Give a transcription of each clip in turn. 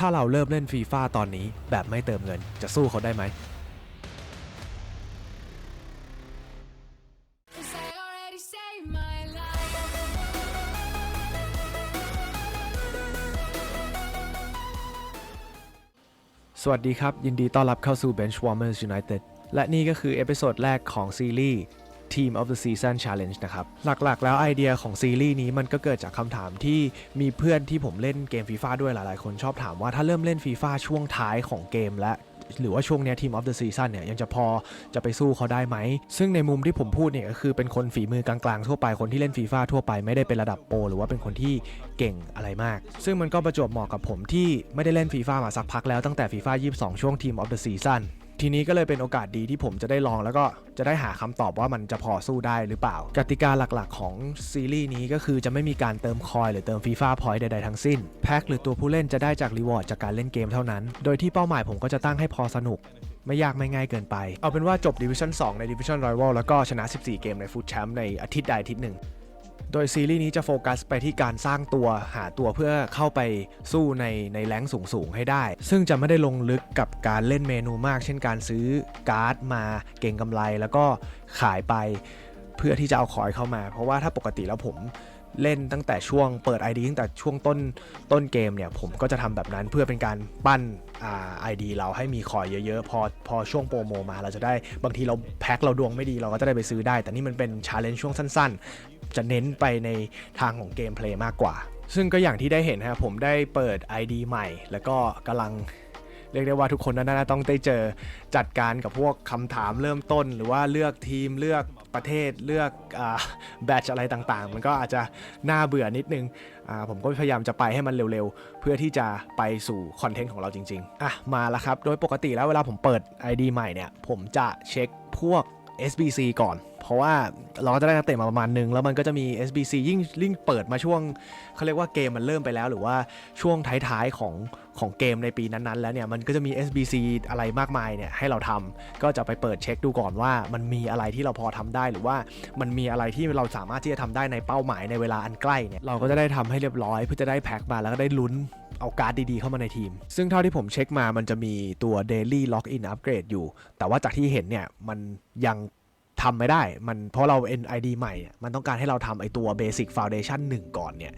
ถ้าเราเริ่มเล่นฟีฟ่าตอนนี้แบบไม่เติมเงินจะสู้เขาได้ไหม Cause I already saved my life. สวัสดีครับ ยินดีต้อนรับเข้าสู่ Benchwarmers United และนี่ก็คือเอพิโซดแรกของซีรีส์ Team of the Season Challenge นะครับ หลักๆ แล้วไอเดียของซีรีส์นี้มันก็เกิดจากคำถามที่มีเพื่อนที่ผมเล่นเกมฟีฟ่าด้วยหลายๆ คนชอบถามว่าถ้าเริ่มเล่นฟีฟ่าช่วงท้ายของเกมและหรือว่าช่วงเนี้ย Team of the Season เนี่ยยังจะพอจะไปสู้เขาได้ไหม ซึ่งในมุมที่ผมพูดเนี่ยก็คือเป็นคนฝีมือกลางๆทั่วไปคนที่เล่นฟีฟ่าทั่วไปไม่ได้เป็นระดับโปรหรือว่าเป็นคนที่เก่งอะไรมาก ซึ่งมันก็ประจวบเหมาะกับผมที่ไม่ได้เล่นฟีฟ่ามาสักพักแล้วตั้งแต่ฟีฟ่า22 ช่วง Team of the Season ทีนี้ก็เลยเป็นโอกาสดีที่ผมจะได้ลองแล้วก็จะได้หาคำตอบว่ามันจะพอสู้ได้หรือเปล่า กติกาหลักๆ ของซีรีส์นี้ก็คือจะไม่มีการเติมคอยหรือเติมฟีฟ่าพอยต์ใดๆทั้งสิ้น แพ็คหรือตัวผู้เล่นจะได้จากรีวอร์ดจากการเล่นเกมเท่านั้น โดยที่เป้าหมายผมก็จะตั้งให้พอสนุกไม่ยากไม่ง่ายเกินไป เอาเป็นว่าจบ Division 2ใน Division Rival แล้วก็ชนะ 14 เกมในฟุตแชมป์ในอาทิตย์ใดอาทิตย์หนึ่ง โดยซีรีส์นี้จะโฟกัสไปที่การสร้างตัวหาตัวเพื่อเข้าไปสู้ในในแรงค์สูงๆให้ได้ ซึ่งจะไม่ได้ลงลึกกับการเล่นเมนูมาก เช่นการซื้อการ์ดมาเก่งกำไรแล้วก็ขายไปเพื่อที่จะเอาคอยเข้ามา เพราะว่าถ้าปกติแล้วผมเล่นตั้งแต่ช่วงเปิด ID ตั้งแต่ช่วงต้นต้นเกมเนี่ย ผมก็จะทำแบบนั้นเพื่อเป็นการปั้นไอ่า ID เราให้มีคอยเยอะๆ พอพอช่วงโปรโมมาเราจะได้บางทีเราแพ็คเราดวงไม่ดีเราก็จะได้ไปซื้อได้ แต่นี่มันเป็นชาเลนจ์ช่วงสั้น ๆ จะเน้นไปในทางของเกมเพลย์มากกว่า ซึ่งก็อย่างที่ได้เห็นฮะผมได้เปิด ID ใหม่ แล้วก็กำลังเรียกได้ว่าทุกคนน่าจะต้องได้เจอจัดการกับพวกคำถามเริ่มต้น หรือว่าเลือกทีมเลือกประเทศเลือกแบตชอะไรต่างๆ มันก็อาจจะน่าเบื่อนิดนึง ผมก็พยายามจะไปให้มันเร็วๆ เพื่อที่จะไปสู่คอนเทนต์ของเราจริงๆ อะ มาแล้วครับ โดยปกติแล้วเวลาผมเปิด ID ใหม่เนี่ย ผมจะเช็คพวก SBC ก่อน เพราะว่าเราก็จะได้นักเตะมาประมาณนึง แล้วมันก็จะมี SBC ยิ่งยิ่งเปิดมาช่วงเขาเรียกว่าเกมมันเริ่มไปแล้ว หรือว่าช่วงท้ายๆของของเกมในปีนั้นๆ แล้วเนี่ยมันก็จะมี SBC อะไรมากมายเนี่ยให้เราทำก็จะไปเปิดเช็คดูก่อนว่า มันมีอะไรที่เราพอทำได้หรือว่ามันมีอะไรที่เราสามารถที่จะทำได้ในเป้าหมายในเวลาอันใกล้เนี่ยเราก็จะได้ทำให้เรียบร้อยเพื่อจะได้แพ็คมาแล้วก็ได้ลุ้นเอาการ์ดดีๆเข้ามาในทีม ซึ่งเท่าที่ผมเช็คมามันจะมีตัว Daily Login Upgrade อยู่ แต่ว่าจากที่เห็นเนี่ย มันยัง ทำไม่ได้ มันเพราะเรา NID ใหม่ มันต้องการให้เราทำไอตัว Basic Foundation 1 ก่อนเนี่ย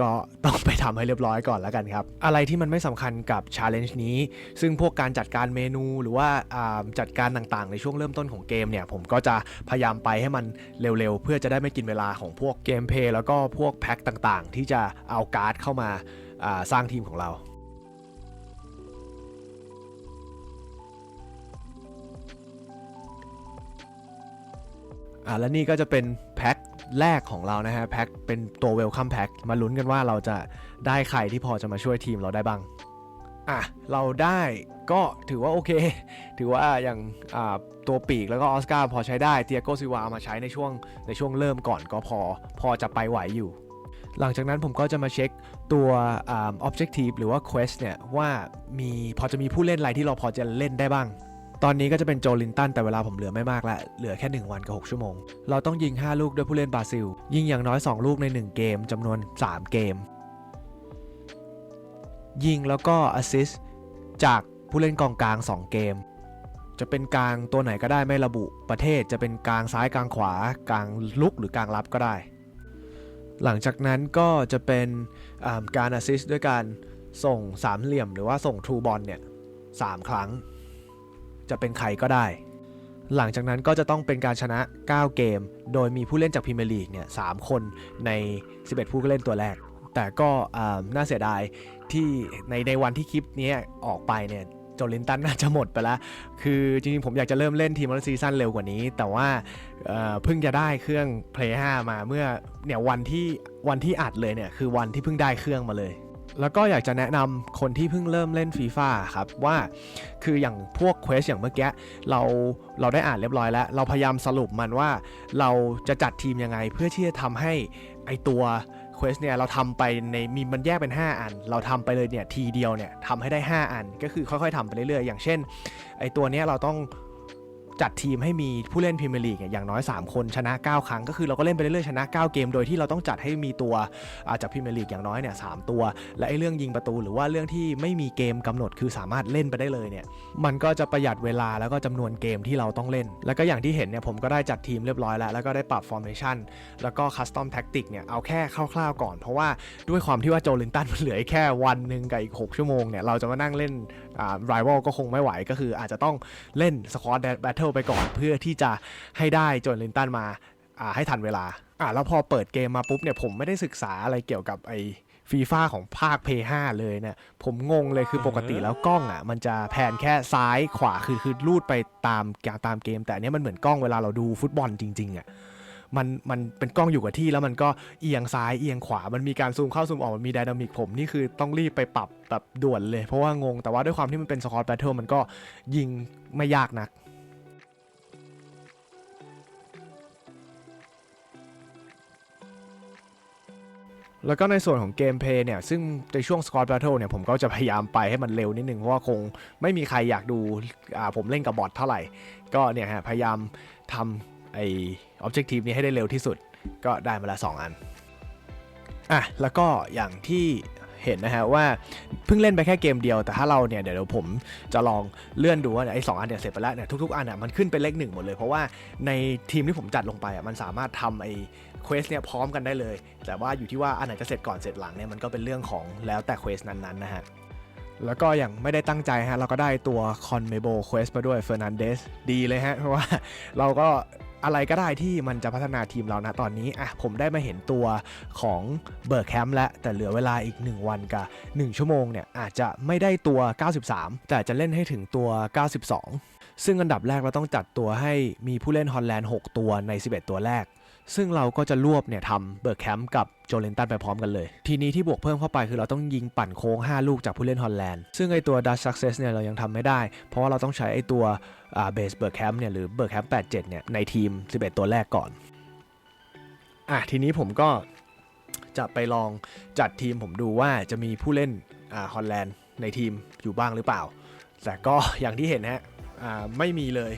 ก็ต้องไปทำให้เรียบร้อยก่อนแล้วกันครับ อะไรที่มันไม่สำคัญกับ Challenge นี้ ซึ่งพวกการจัดการเมนูหรือว่าาจัดการต่างๆ ในช่วงเริ่มต้นของเกมเนี่ย ผมก็จะพยายามไปให้มันเร็วๆ เพื่อจะได้ไม่กินเวลาของพวกเกมเพลย์แล้วก็พวกแพ็คต่างๆ ที่จะเอาการ์ดเข้ามาาสร้างทีมของเรา อ่าและนี่ก็จะเป็นแพ็คแรกของเรานะฮะแพ็คเป็นตัวเวลคัมแพ็คมาลุ้นกันว่าเราจะได้ใครที่พอจะมาช่วยทีมเราได้บ้างอะเราได้ก็ถือว่าโอเค ถือว่าอย่างอ่าตัวปีกแล้วก็ออสการ์พอใช้ได้เตียโกซิวามาใช้ในช่วงในช่วงเริ่มก่อนก็พอพอจะไปไหวอยู่ หลังจากนั้นผมก็จะมาเช็คตัวอ่า objective หรือว่า quest เนี่ยว่ามีพอจะมีผู้เล่นอะไรที่เราพอจะเล่นได้บ้าง ตอนนี้ก็จะเป็นโจลินตันแต่เวลาผมเหลือไม่มากแล้วเหลือแค่ 1 วันกับ 6 ชั่วโมง เราต้องยิง 5 ลูกด้วยผู้เล่นบราซิล ยิงอย่างน้อย 2 ลูกใน 1 เกมจำนวน 3 เกม ยิงแล้วก็แอสซิสจากผู้เล่นกองกลาง 2 เกม จะเป็นกลางตัวไหนก็ได้ไม่ระบุประเทศจะเป็นกลางซ้ายกลางขวากลางลุกหรือกลางรับก็ได้ หลังจากนั้นก็จะเป็นการแอสซิสด้วยการส่งสามเหลี่ยมหรือว่าส่งทรูบอลเนี่ยสามครั้ง จะเป็นใครก็ได้ หลังจากนั้นก็จะต้องเป็นการชนะ 9 เกม โดยมีผู้เล่นจากพรีเมียร์ลีกเนี่ยสคนใน 11 ผู้เล่นตัวแรก แต่ก็น่าเสียดายที่ในในวันที่คลิปนี้ออกไปเนี่ยโจลินตันน่าจะหมดไปแล้ว คือจริงๆ ผมอยากจะเริ่มเล่นทีมอลซีซั่นเร็วกว่านี้ แต่ว่าเพิ่งจะได้เครื่อง Play 5 มาเมื่อเนี่ยวันที่วันที่อัดเลยเนี่ย คือวันที่เพิ่งได้เครื่องมาเลย แล้วก็อยากจะแนะนำคนที่เพิ่งเริ่มเล่นฟีฟ่าครับว่าคืออย่างพวกเควสอย่างเมื่อกี้เราเราได้อ่านเรียบร้อยแล้ว เราพยายามสรุปมันว่าเราจะจัดทีมยังไงเพื่อที่จะทำให้ไอตัวเควสเนี่ยเราทำไปในมีมันแยกเป็น 5 อัน เราทำไปเลยเนี่ยทีเดียวเนี่ยทำให้ได้ 5 อันก็คือค่อยๆทำไปเรื่อยๆ อย่างเช่นไอตัวเนี้ยเราต้อง จัดทีมให้มีผู้เล่นพรีเมียร์ลีกอย่างน้อย 3 คนชนะ 9 ครั้ง ก็คือเราก็เล่นไปเรื่อยๆชนะ 9 เกม โดยที่เราต้องจัดให้มีตัวอาจากพรีเมียร์ลีกอย่างน้อยเนี่ยสามตัว และไอ้เรื่องยิงประตูหรือว่าเรื่องที่ไม่มีเกมกำหนดคือสามารถเล่นไปได้เลยเนี่ยมันก็จะประหยัดเวลาแล้วก็จำนวนเกมที่เราต้องเล่น แล้วก็อย่างที่เห็นเนี่ยผมก็ได้จัดทีมเรียบร้อยแล้ว แล้วก็ได้ปรับ formation แล้วก็ custom tactic เนี่ยเอาแค่คร่าวๆก่อน เพราะว่าด้วยความที่ว่าโจลินตันมันเหลือแค่วันหนึ่งกับอีก 6 ชั่วโมงเนี่ยเราจะมานั่งเล่น อ่า rival ก็คงไม่ไหวก็คืออาจจะต้องเล่น squad battle ไปก่อน เพื่อที่จะให้ได้โจลินตันมาอ่าให้ทันเวลาอ่าแล้วพอเปิดเกมมาปุ๊บเนี่ยผมไม่ได้ศึกษาอะไรเกี่ยวกับไอฟีฟ่าของภาค p 5เลยเนี่ยผมงงเลยคือปกติแล้วกล้องอะมันจะแผนแค่ซ้ายขวาคือคือลูดไปตามตามเกม แต่อันเนี้ยมันเหมือนกล้องเวลาเราดูฟุตบอลจริง ๆอะ มันมันเป็นกล้องอยู่กับที่แล้วมันก็เอียงซ้ายเอียงขวา มันมีการซูมเข้าซูมออกมันมีไดนามิกผมนี่คือต้องรีบไปปรับแบบด่วนเลย เพราะว่างงแต่ว่าด้วยความที่มันเป็นสกอตแบทเทิลมันก็ยิงไม่ยากนักแล้วก็ในส่วนของเกมเพลย์เนี่ย ซึ่งในช่วง Squad Battle เนี่ย ผมก็จะพยายามไปให้มันเร็วนิดนึง เพราะว่าคงไม่มีใครอยากดูอ่าผมเล่นกับบอทเท่าไหร่ ก็เนี่ยฮะ พยายามทำไอ Objective นี้ให้ได้เร็วที่สุด ก็ได้มาละ2อันอะแล้วก็อย่างที่เห็นนะฮะว่าเพิ่งเล่นไปแค่เกมเดียวแต่ถ้าเราเนี่ยเดี๋ยวผมจะลองเลื่อนดูว่าไอ้สองอันเนี่ยเสร็จไปแล้วเนี่ยทุกๆอันอะมันขึ้นเป็นเลขหนึ่งหมดเลย เพราะว่าในทีมที่ผมจัดลงไปอะมันสามารถทำไอ้เควสเนี่ยพร้อมกันได้เลย แต่ว่าอยู่ที่ว่าอันไหนจะเสร็จก่อนเสร็จหลังเนี่ยมันก็เป็นเรื่องของแล้วแต่เควสนั้นๆนะฮะแล้วก็อย่างไม่ได้ตั้งใจฮะเราก็ได้ตัวคอนเมโบเควสมาด้วยเฟอร์นันเดสดีเลยฮะเพราะว่าเราก็ อะไรก็ได้ที่มันจะพัฒนาทีมเรานะตอนนี้อะผมได้มาเห็นตัวของเบิร์แคมป์แล้วแต่เหลือเวลาอีก 1 วันกับ 1 ชั่วโมงเนี่ยอาจจะไม่ได้ตัว 93 แต่จะเล่นให้ถึงตัว 92 ซึ่งอันดับแรกเราต้องจัดตัวให้มีผู้เล่นฮอลแลนด์ 6 ตัวใน 11 ตัวแรก ซึ่งเราก็จะรวบเนี่ยทำเบิร์กแคมป์กับโจเลนตันไปพร้อมกันเลย ทีนี้ที่บวกเพิ่มเข้าไปคือเราต้องยิงปั่นโค้ง 5 ลูกจากผู้เล่นฮอลแลนด์ ซึ่งไอตัว Dutch Success เนี่ยเรายังทำไม่ได้ เพราะว่าเราต้องใช้ไอตัวเบสเบิร์กแคมป์เนี่ยหรือเบิร์กแคมป์87เนี่ยในทีม 11 ตัวแรกก่อนอะทีนี้ผมก็จะไปลองจัดทีมผมดูว่าจะมีผู้เล่นฮอลแลนด์ในทีมอยู่บ้างหรือเปล่า แต่ก็อย่างที่เห็นฮะไม่มีเลย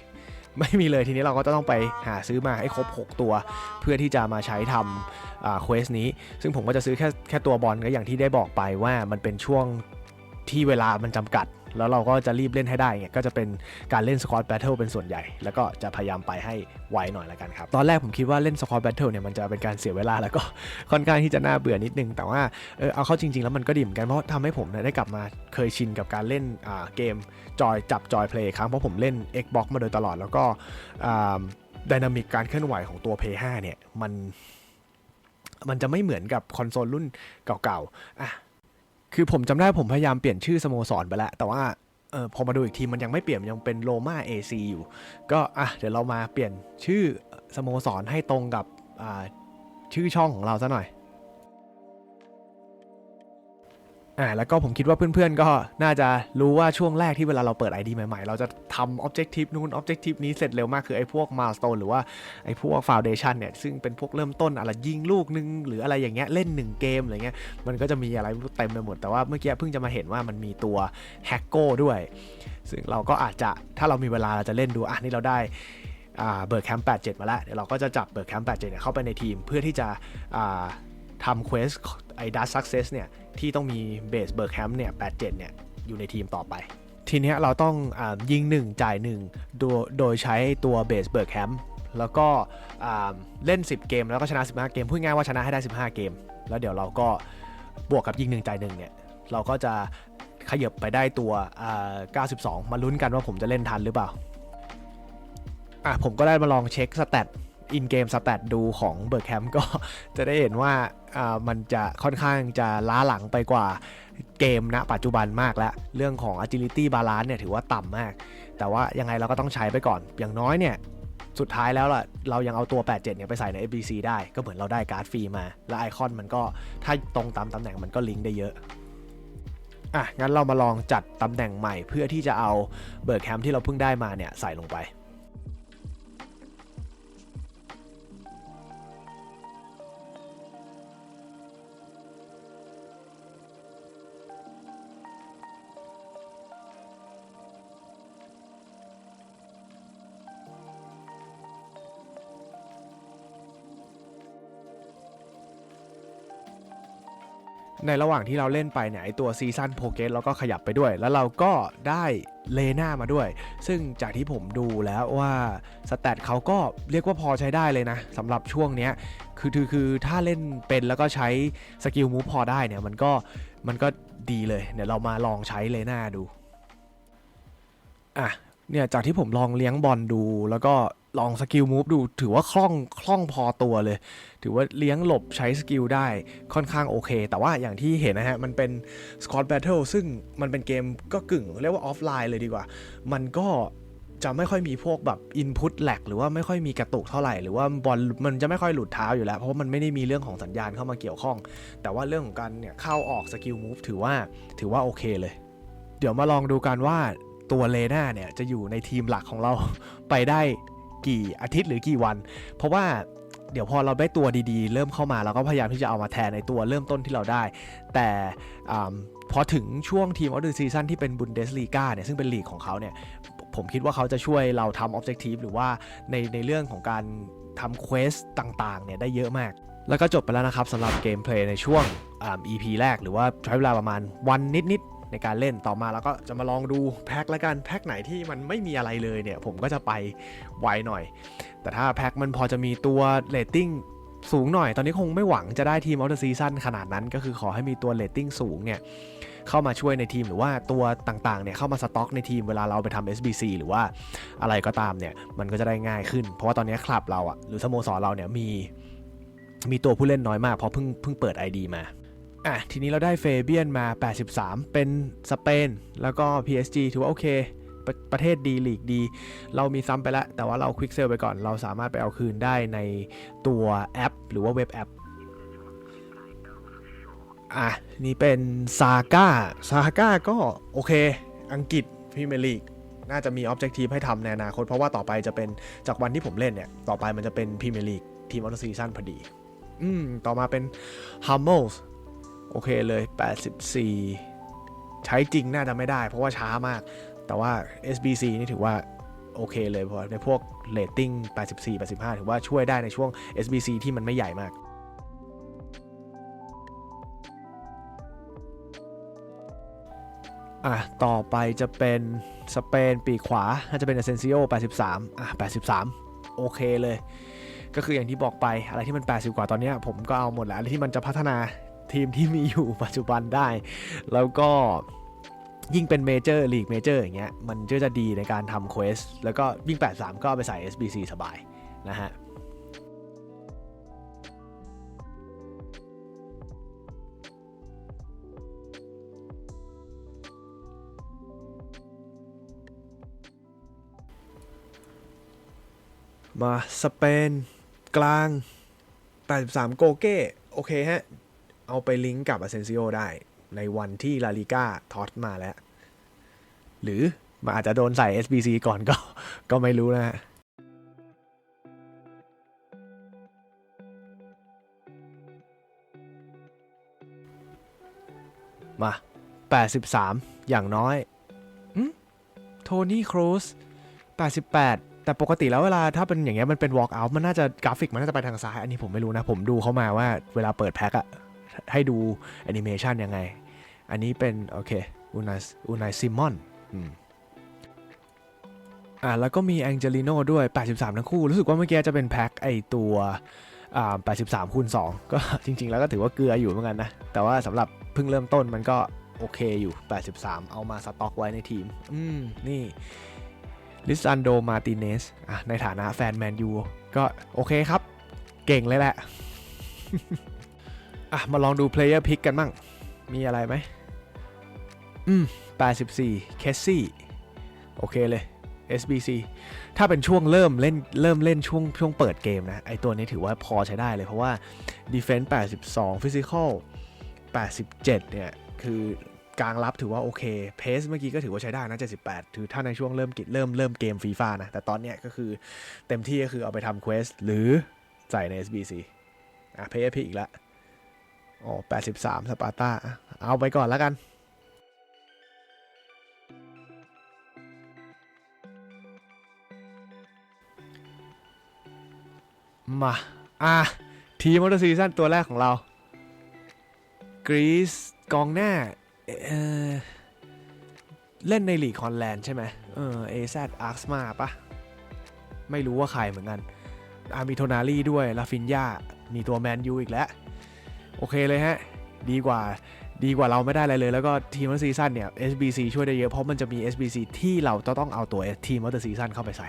ไม่มีเลยทีนี้เราก็จะต้องไปหาซื้อมาให้ครบ 6 ตัว เพื่อที่จะมาใช้ทำเควสนี้ ซึ่งผมก็จะซื้อแค่แค่ตัวบอลก็อย่างที่ได้บอกไปว่ามันเป็นช่วงที่เวลามันจำกัด แล้วเราก็จะรีบเล่นให้ได้เงี้ยก็จะเป็นการเล่นสควอตแบทเทิลเป็นส่วนใหญ่ แล้วก็จะพยายามไปให้ไวหน่อยละกันครับ ตอนแรกผมคิดว่าเล่นสควอตแบทเทิลเนี่ยมันจะเป็นการเสียเวลาแล้วก็ค่อนข้างที่จะน่าเบื่อนิดนึง แต่ว่าเออเอาเข้าจริง ๆ แล้วมันก็ดีเหมือนกันเพราะทำให้ผมได้กลับมาเคยชินกับการเล่นเกมจอยจับจอยเพลย์ครั้งเพราะผมเล่น Xbox มาโดยตลอดแล้วก็ดินามิกการเคลื่อนไหวของตัว Play 5เนี่ยมันมันจะไม่เหมือนกับคอนโซลรุ่นเก่าๆอะ คือผมจำได้ผมพยายามเปลี่ยนชื่อสโมสรไปแล้ว แต่ว่าเออพอมาดูอีกทีมันยังไม่เปลี่ยนยังเป็นโรม่า AC อยู่ ก็อะเดี๋ยวเรามาเปลี่ยนชื่อสโมสรให้ตรงกับอ่าชื่อช่องของเราซะหน่อย อ่าแล้วก็ผมคิดว่าเพื่อนๆ ก็น่าจะรู้ว่าช่วงแรกที่เวลาเราเปิด ID ใหม่ๆ เราจะทำ Objective นู้น Objective นี้เสร็จเร็วมากคือไอ้พวก Milestone หรือว่าไอ้พวก Foundation เนี่ย ซึ่งเป็นพวกเริ่มต้นอะไรยิงลูกนึง หรืออะไรอย่างเงี้ยเล่น 1 เกมอะไรเงี้ยมันก็จะมีอะไรเต็มไปหมด แต่ว่าเมื่อกี้เพิ่งจะมาเห็นว่ามันมีตัว h a c k o ด้วย ซึ่งเราก็อาจจะถ้าเรามีเวลาเราจะเล่นดูอะนี่เราได้เบิร์กแคมป์87 มาแล้วเดี๋ยวเราก็จะจับเบิร์กแคมป์87เนี่ยเข้าไปในทีมเพื่อที่จะอ่าทำเควส ไอ้ดัสซักเซสเนี่ยที่ต้องมีเบสเบิร์กแคมป์เนี่ย87เจ็ดเนี่ยอยู่ในทีมต่อไป ทีเนี้ยเราต้องอยิง 1 จ่าย1โดยโดยใช้ตัวเบสเบิร์กแคมป์แล้วก็เล่น 10 เกมแล้วก็ชนะ 15 เกม พูดง่ายว่าชนะให้ได้ 15 เกม แล้วเดี๋ยวเราก็บวกกับยิง 1 จ่าย1เนี่ยเราก็จะขยับไปได้ตัวอ่า92 มาลุ้นกันว่าผมจะเล่นทันหรือเปล่าอะผมก็ได้มาลองเช็คสแตท อินเกมสแตทดูของเบิร์กแคมป์ก็จะได้เห็นว่ามันจะค่อนข้างจะล้าหลังไปกว่าเกมณปัจจุบันมากแล้ว เรื่องของ agility balance เนี่ยถือว่าต่ำมาก แต่ว่ายังไงเราก็ต้องใช้ไปก่อน อย่างน้อยเนี่ยสุดท้ายแล้วล่ะเรายังเอาตัว 87 เนี่ยไปใส่ใน FBC ได้ ก็เหมือนเราได้การ์ดฟรีมา และไอคอนมันก็ถ้าตรงตามตำแหน่งมันก็ลิงก์ได้เยอะ อะ งั้นเรามาลองจัดตำแหน่งใหม่เพื่อที่จะเอาเบิร์กแคมป์ที่เราเพิ่งได้มาเนี่ยใส่ลงไป ในระหว่างที่เราเล่นไปเนี่ยไอตัวซีซันโปเกสเราก็ขยับไปด้วย แล้วเราก็ได้เลน่ามาด้วย ซึ่งจากที่ผมดูแล้วว่าสแตทเขาก็เรียกว่าพอใช้ได้เลยนะสำหรับช่วงเนี้ยคือคือคือถ้าเล่นเป็นแล้วก็ใช้สกิลมูฟพอได้เนี่ยมันก็มันก็ดีเลยเดี๋ยวเรามาลองใช้เลน่าดูอะเนี่ยจากที่ผมลองเลี้ยงบอลดูแล้วก็ ลองสกิลมูฟดูถือว่าคล่องคล่องพอตัวเลย ถือว่าเลี้ยงหลบใช้สกิลได้ค่อนข้างโอเค แต่ว่าอย่างที่เห็นนะฮะ มันเป็น Squad Battle ซึ่งมันเป็นเกมก็กึ่ง เรียกว่าออฟไลน์เลยดีกว่า มันก็จะไม่ค่อยมีพวกแบบ Input lag หรือว่าไม่ค่อยมีกระตุกเท่าไหร่ หรือว่าบอลมันจะไม่ค่อยหลุดเท้าอยู่แล้ว เพราะว่ามันไม่ได้มีเรื่องของสัญญาณเข้ามาเกี่ยวข้อง แต่ว่าเรื่องของการเนี่ยเข้าออกสกิลมูฟถือว่าถือว่าโอเคเลย เดี๋ยวมาลองดูกันว่าตัวเลน่าเนี่ยจะอยู่ในทีมหลักของเราไปได้ กี่อาทิตย์หรือกี่วัน เพราะว่าเดี๋ยวพอเราได้ตัวดีๆ เริ่มเข้ามาเราก็พยายามที่จะเอามาแทนในตัวเริ่มต้นที่เราได้ แต่อพอถึงช่วงทีมออฟเดอะซีซันที่เป็นบุนเดสลีกาเนี่ยซึ่งเป็นลีกของเขาเนี่ยผมคิดว่าเขาจะช่วยเราทำออบเจกตีฟหรือว่าในในเรื่องของการทำเควสต่างๆเนี่ยได้เยอะมาก แล้วก็จบไปแล้วนะครับสำหรับเกมเพลย์ในช่วง EP แรกหรือว่าใช้เวลาประมาณวันนิดๆ ในการเล่นต่อมาแล้วก็จะมาลองดูแพ็คละกันแพ็คไหนที่มันไม่มีอะไรเลยเนี่ย ผมก็จะไปไวหน่อย แต่ถ้าแพ็คมันพอจะมีตัวเรตติ้งสูงหน่อยตอนนี้คงไม่หวังจะได้ทีมออเดอะซีซั่นขนาดนั้น ก็คือขอให้มีตัวเรตติ้งสูงเนี่ยเข้ามาช่วยในทีมหรือว่าตัวต่างๆเนี่ยเข้ามาสต็อกในทีมเวลาเราไปทำ SBC หรือว่าอะไรก็ตามเนี่ยมันก็จะได้ง่ายขึ้น เพราะว่าตอนนี้คลับเราอะหรือสโมสรเราเนี่ยมีมีตัวผู้เล่นน้อยมากเพราะเพิ่งเพิ่งเปิด ID มา อะทีนี้เราได้เฟเบียนมา 83 เป็นสเปน แล้วก็ PSG ถือว่าโอเคประประเทศดีลีกดี เรามีซ้ำไปแล้ว แต่ว่าเราควิกเซลไปก่อน เราสามารถไปเอาคืนได้ในตัวแอป หรือว่าเว็บแอปอะนี่เป็นซาก้าซาก้าก็โอเค อังกฤษพรีเมียร์ลีกน่าจะมีออบเจกตีฟให้ทำในอนาคต เพราะว่าต่อไปจะเป็นจากวันที่ผมเล่นเนี่ย ต่อไปมันจะเป็นพรีเมียร์ลีกทีมออฟซีซั่นพอดี อืม ต่อมาเป็น h u m m e l s โอเคเลย 84 ใช้จริงน่าจะไม่ได้ เพราะว่าช้ามาก แต่ว่า SBC นี่ถือว่าโอเคเลยเพราะในพวกเรตติ้ง 84 85 ถือว่าช่วยได้ในช่วง SBC ที่มันไม่ใหญ่มากอะต่อไปจะเป็นสเปนปีขวาน่าจะเป็น Asensio 83 อะ 83 โอเคเลย ก็คืออย่างที่บอกไปอะไรที่มัน 80 กว่าตอนนี้ผมก็เอาหมดแล้วอะไรที่มันจะพัฒนา ทีมที่มีอยู่ปัจจุบันได้ แล้วก็ยิ่งเป็นเมเจอร์ลีกเมเจอร์อย่างเงี้ยมันก็จะดีในการทำเควสแล้วก็ยิ่ง 83 ก็เอาไปใส่ SBC สบายนะฮะมาสเปนกลาง 83 โกเก้ โอเคฮะ เอาไปลิงก์กับ a เซนซิโอได้ในวันที่ลาลิก้าทอสมาแล้ว หรือมันอาจจะโดนใส่ SBC ก่อนก็ก็ไม่รู้นะฮะมา 83 อย่างน้อยโทนี่ครูซ88 แต่ปกติแล้วเวลาถ้าเป็นอย่างเงี้ยมันเป็น walk out มันน่าจะกราฟิกมันน่าจะไปทางซ้าย อันนี้ผมไม่รู้นะ ผมดูเขามาว่าเวลาเปิดแพ็คอะ ให้ดูแอนิเมชันยังไง อันนี้เป็น โอเคอูนายอูนายซิมอนอ่าแล้วก็มีแองเจลิโนด้วย 83 ทั้งคู่ รู้สึกว่าเมื่อกี้จะเป็นแพ็คไอตัวอ่า83คูณ2ก็จริง ๆ แล้วก็ถือว่าเกลืออยู่เหมือนกันนะ แต่ว่าสำหรับเพิ่งเริ่มต้นมันก็โอเคอยู่ 83 เอามาสต็อกไว้ในทีม อืม นี่ลิซันโด มาติเนสอะในฐานะแฟนแมนยู ก็โอเคครับ เก่งเลยแหละ อะ มาลองดูเพลเยอร์พิกกันบ้างมีอะไรไหม อืม 84เคสซี่โอเคเลย SBC ถ้าเป็นช่วงเริ่มเล่นเริ่มเล่นช่วงช่วงเปิดเกมนะ ไอตัวนี้ถือว่าพอใช้ได้เลย เพราะว่า Defense 82 Physical 87 เนี่ย คือกลางรับถือว่าโอเค เพสเมื่อกี้ก็ถือว่าใช้ได้นะ 78 ถือถ้าในช่วงเริ่มกิจเริ่มเริ่มเกมฟีฟ่านะ แต่ตอนเนี้ยก็คือเต็มที่ก็คือเอาไปทำเควสหรือใส่ใน SBC อะเพย์พีอีกแล้ว อ๋อ83สปาร์ตาเอาไปก่อนแล้วกัน มา อะ ทีมมอเตอร์ซีซั่นตัวแรกของเรา กรีซกองหน้า เออเล่นในลีกฮอลแลนด์ใช่ไหมเออเอซอาร์สมาปะไม่รู้ว่าใครเหมือนกันอามีโทนาลีด้วย ลาฟินยามีตัวแมนยูอีกแล้ว โอเคเลยฮะ ดีกว่าดีกว่าเราไม่ได้อะไรเลย แล้วก็ทีมวัตซีซั่นเนี่ย SBC ช่วยได้เยอะเพราะมันจะมี SBC ที่เราจะต้องเอาตัวทีมวัตซีซั่นเข้าไปใส่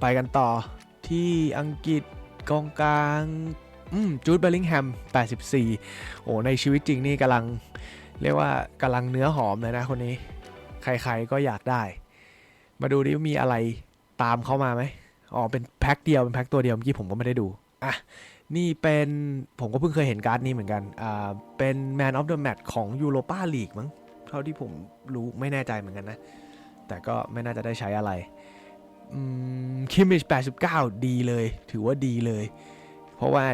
ไปกันต่อที่อังกฤษกองกลางอืมจูดเบลลิงแฮม 84 โอ้ในชีวิตจริงนี่กำลัง เรียกว่ากำลังเนื้อหอมเลยนะคนนี้ ใครๆก็อยากได้ มาดูดิว่ามีอะไร ตามเข้ามาไหมอ๋อเป็นแพ็คเดียวเป็นแพ็คตัวเดียวเมื่อกี้ผมก็ไม่ได้ดูอะนี่เป็นผมก็เพิ่งเคยเห็นการ์ดนี้เหมือนกันอ่าเป็น Man of the Match ของ Europa League มั้งเท่าที่ผมรู้ไม่แน่ใจเหมือนกันนะ แต่ก็ไม่น่าจะได้ใช้อะไรคิมมิช89 ดีเลย ถือว่าดีเลย เพราะว่า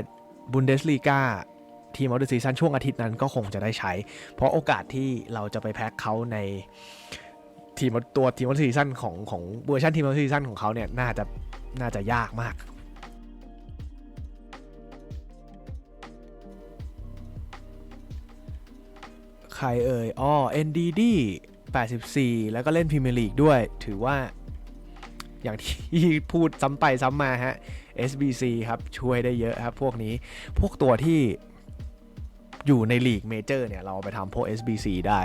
บุนเดสลีกาทีมออเดอร์ซีซันช่วงอาทิตย์นั้นก็คงจะได้ใช้ เพราะโอกาสที่เราจะไปแพ็คเขาใน ทีมตัวทีมออเดอร์ซีซันของของเวอร์ชันทีมออเดอร์ซีซันของเขาเนี่ยน่าจะน่าจะยากมาก ใครเอ่ยอ๋อ NDD 84 แล้วก็เล่นพรีเมียร์ลีกด้วย ถือว่าอย่างที่พูดซ้ำไปซ้ำมาฮะ SBC ครับช่วยได้เยอะครับ พวกนี้พวกตัวที่ อยู่ในลีกเมเจอร์เนี่ย เราเอาไปทำพวก SBC ได้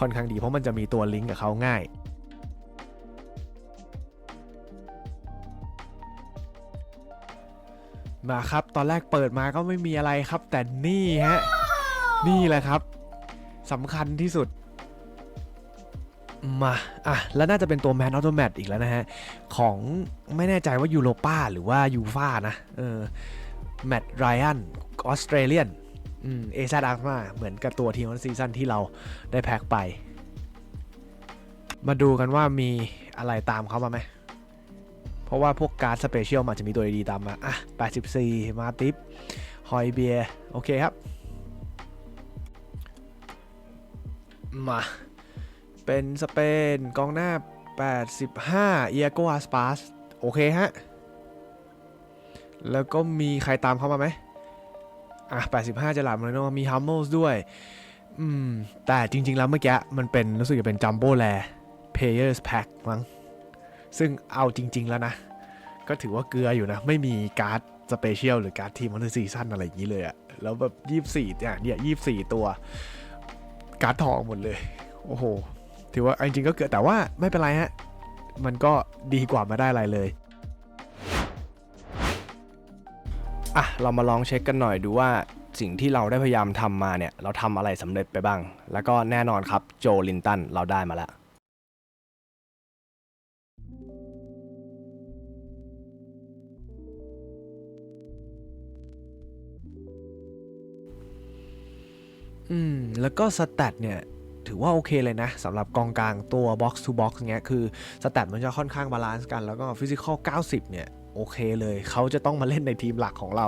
ค่อนข้างดีเพราะมันจะมีตัวลิงก์กับเขาง่ายมาครับ ตอนแรกเปิดมาก็ไม่มีอะไรครับ แต่นี่ฮะ นี่แหละครับสำคัญที่สุด มา อะ แล้วน่าจะเป็นตัว Man of the Match อีกแล้วนะฮะ ของไม่แน่ใจว่ายูโรป้าหรือว่ายูฟานะ เออ แมตต์ไรอันออสเตรเลียนอืม เอซาดักมาเหมือนกับตัวทีมวันซีซั่นที่เราได้แพ็คไป มาดูกันว่ามีอะไรตามเขามาไหม เพราะว่าพวกการ์ดสเปเชียลมันจะมีตัวดีๆตามมา อะ 84 มาติปฮอยเบียโอเคครับ มา เป็นสเปนกองหน้า 85 เอียโกอาสปาส โอเคฮะ แล้วก็มีใครตามเข้ามาไหม อะ85จะหลับเลยเนาะมีฮัมเมลส์ด้วย อืม แต่จริง ๆ แล้วเมื่อกี้มันเป็นรู้สึกจะเป็นจัมโบ้แล Players Pack มั้ง ซึ่งเอาจริง ๆ แล้วนะ ก็ถือว่าเกลืออยู่นะ ไม่มีการ์ดสเปเชียลหรือการ์ดทีมมันซีซั่นอะไรอย่างนี้เลยอะแล้วแบบ 24เนี่ยเนี่ย24 ตัว การ์ดทองหมดเลย โอ้โห ถือว่าจริงๆก็เกิดแต่ว่าไม่เป็นไรฮะ มันก็ดีกว่าไม่ได้อะไรเลย อะเรามาลองเช็คกันหน่อยดูว่าสิ่งที่เราได้พยายามทำมาเนี่ย เราทำอะไรสำเร็จไปบ้าง แล้วก็แน่นอนครับโจลินตันเราได้มาแล้วอืม แล้วก็สแตทเนี่ย ถือว่าโอเคเลยนะสำหรับกองกลางตัว box to box เงี้ย คือสแตทมันจะค่อนข้างบาลานซ์กัน แล้วก็ฟิสิกอล90 เนี่ย โอเคเลย เขาจะต้องมาเล่นในทีมหลักของเรา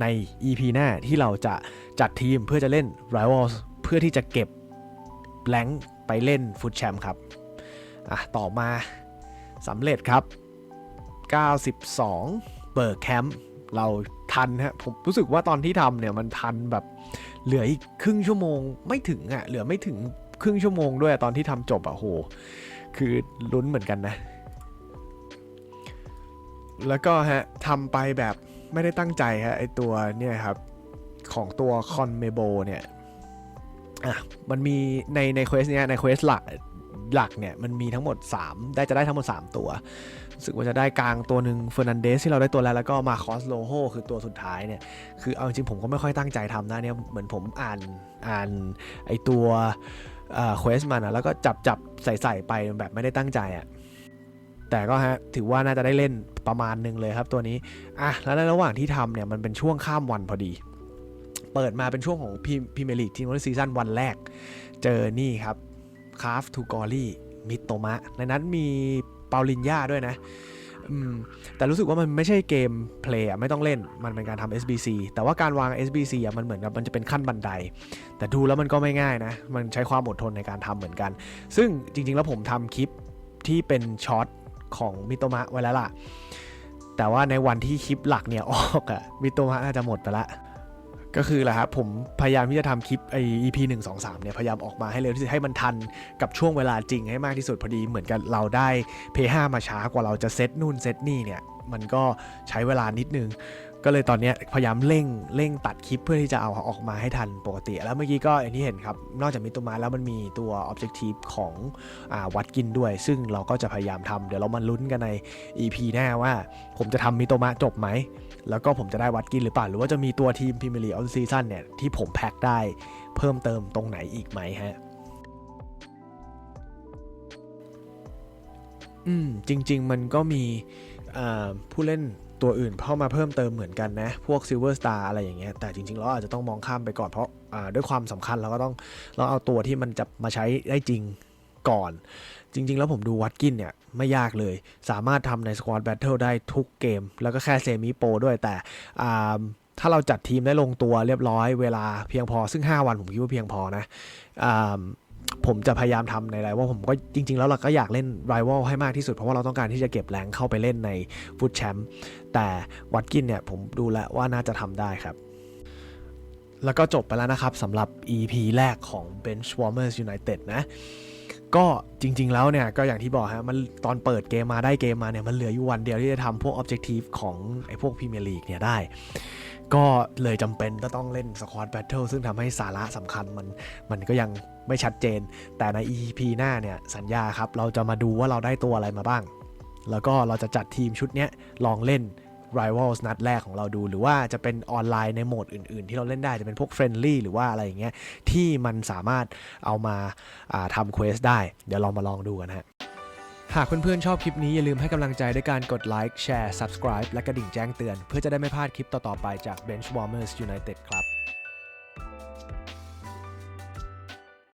ใน EP หน้าที่เราจะจัดทีมเพื่อจะเล่น Rivals เพื่อที่จะเก็บแรงไปเล่นฟุตแชมป์ครับ อะ ต่อมาสำเร็จครับ 92 เบิร์กแคมป์เราทันฮะ ผมรู้สึกว่าตอนที่ทำเนี่ยมันทันแบบเหลืออีกครึ่งชั่วโมงไม่ถึงอะ่ะ เหลือไม่ถึงครึ่งชั่วโมงด้วยตอนที่ทำจบอะ่ะโห คือลุ้นเหมือนกันนะ แล้วก็ฮะทำไปแบบไม่ได้ตั้งใจฮะไอตัวเนี่ยครับ ของตัวคอนเมโบเนี่ยอะมันมีในในเควสเนี้ยในเควสหลักหลักเนี่ยมันมีทั้งหมด 3 ได้จะได้ทั้งหมด 3 ตัวรู้สึกว่าจะได้กลางตัวหนึ่งเฟอร์นันเดสที่เราได้ตัวแล้วแล้วก็มาคอสโลโฮคือตัวสุดท้ายเนี่ย คือเอาจริงผมก็ไม่ค่อยตั้งใจทำนะเนี่ยเหมือนผมอ่านอ่านไอตัวเควสมันอะแล้วก็จับจับใส่ใส่ไปแบบไม่ได้ตั้งใจอะ แต่ก็ฮะถือว่าน่าจะได้เล่นประมาณหนึ่งเลยครับตัวนี้อะแล้วในระหว่างที่ทำเนี่ยมันเป็นช่วงข้ามวันพอดี เปิดมาเป็นช่วงของพีพีเมลีกทีมวันซีซั่นวันแรก เจอนี่ครับคาฟทูกอรี่มิโตมะ ในนั้นมีเปาลินยาด้วยนะอืมแต่รู้สึกว่ามันไม่ใช่เกมเพลย์อะไม่ต้องเล่นมันเป็นการทำ SBC แต่ว่าการวาง SBC อะมันเหมือนกับมันจะเป็นขั้นบันได แต่ดูแล้วมันก็ไม่ง่ายนะ มันใช้ความอดทนในการทำเหมือนกัน ซึ่งจริงๆแล้วผมทำคลิปที่เป็นช็อต ของมิโตมะไว้แล้วล่ะ แต่ว่าในวันที่คลิปหลักเนี่ยออกอะมิโตมะน่าจะหมดไปละก็คือแหละครับผมพยายามที่จะทำคลิปไอ EP 1 2 3เนี่ยพยายามออกมาให้เร็วที่สุดให้มันทันกับช่วงเวลาจริงให้มากที่สุดพอดีเหมือนกันเราได้ p 5 มาช้ากว่าเราจะเซตนู่นเซตนี่เนี่ยมันก็ใช้เวลานิดนึง ก็เลยตอนนี้พยายามเร่งเร่งตัดคลิปเพื่อที่จะเอาออกมาให้ทันปกติ แล้วเมื่อกี้ก็อย่างที่เห็นครับ นอกจากมิโตมาแล้วมันมีตัว Objective ของอวัดกินด้วย ซึ่งเราก็จะพยายามทำเดี๋ยวเรามาลุ้นกันใน EP หน้าว่า ผมจะทำมิโตมะจบไหม แล้วก็ผมจะได้วัดกินหรือเปล่า หรือว่าจะมีตัวทีมพรีเมียร์ลีออฟซีซั่นเนี่ยที่ผมแพ็กได้เพิ่มเติมตรงไหนอีกไหมฮะอืมจริง ๆ มันก็มี ผู้เล่นตัวอื่นเข้ามาเพิ่มเติมเหมือนกันนะ พวก Silver Star อะไรอย่างเงี้ย แต่จริงๆ เราอาจจะต้องมองข้ามไปก่อนเพราะาด้วยความสำคัญเราก็ต้องเราเอาตัวที่มันจะมาใช้ได้จริงก่อน จริง ๆ แล้วผมดูวัดกินเนี่ย ไม่ยากเลย สามารถทำใน Squad Battle ได้ทุกเกม แล้วก็แค่เซมิโปรด้วยแต่ถ้าเราจัดทีมได้ลงตัวเรียบร้อยเวลาเพียงพอซึ่ง 5 วันผมคิดว่าเพียงพอนะอ ผมจะพยายามทำในไรว่าผมก็จริง ๆ แล้วเราก็อยากเล่นไรว a ลให้มากที่สุด เพราะว่าเราต้องการที่จะเก็บแรงเข้าไปเล่นในฟุตแชมป์แต่วัดกินเนี่ย ผมดูแล้วว่าน่าจะทำได้ครับ แล้วก็จบไปแล้วนะครับสำหรับ EP แรกของ Bench Warmers United นะก็จริง ๆ แล้วเนี่ย ก็อย่างที่บอกฮะ มันตอนเปิดเกมมาได้เกมมาเนี่ย มันเหลืออยู่วันเดียวที่จะทำพวก Objective ของไอ้พวก Premier League เนี่ยได้ ก็เลยจำเป็นก็ต้องเล่น Squad Battle ซึ่งทำให้สาระสำคัญมันมันก็ยังไม่ชัดเจน แต่ใน EP หน้าเนี่ยสัญญาครับ เราจะมาดูว่าเราได้ตัวอะไรมาบ้าง แล้วก็เราจะจัดทีมชุดเนี้ยลองเล่น Rivals นัดแรกของเราดู หรือว่าจะเป็นออนไลน์ในโหมดอื่น ๆ ที่เราเล่นได้จะเป็นพวก Friendly หรือว่าอะไรอย่างเงี้ยที่มันสามารถเอามาาทำเควสได้ เดี๋ยวเรามาลองดูกันฮะ หากเพื่อนๆชอบคลิปนี้อย่าลืมให้กำลังใจด้วยการกดไลค์แชร์ Subscribe และกระดิ่งแจ้งเตือน เพื่อจะได้ไม่พลาดคลิปต่อๆไปจาก Bench Warmers United ครับ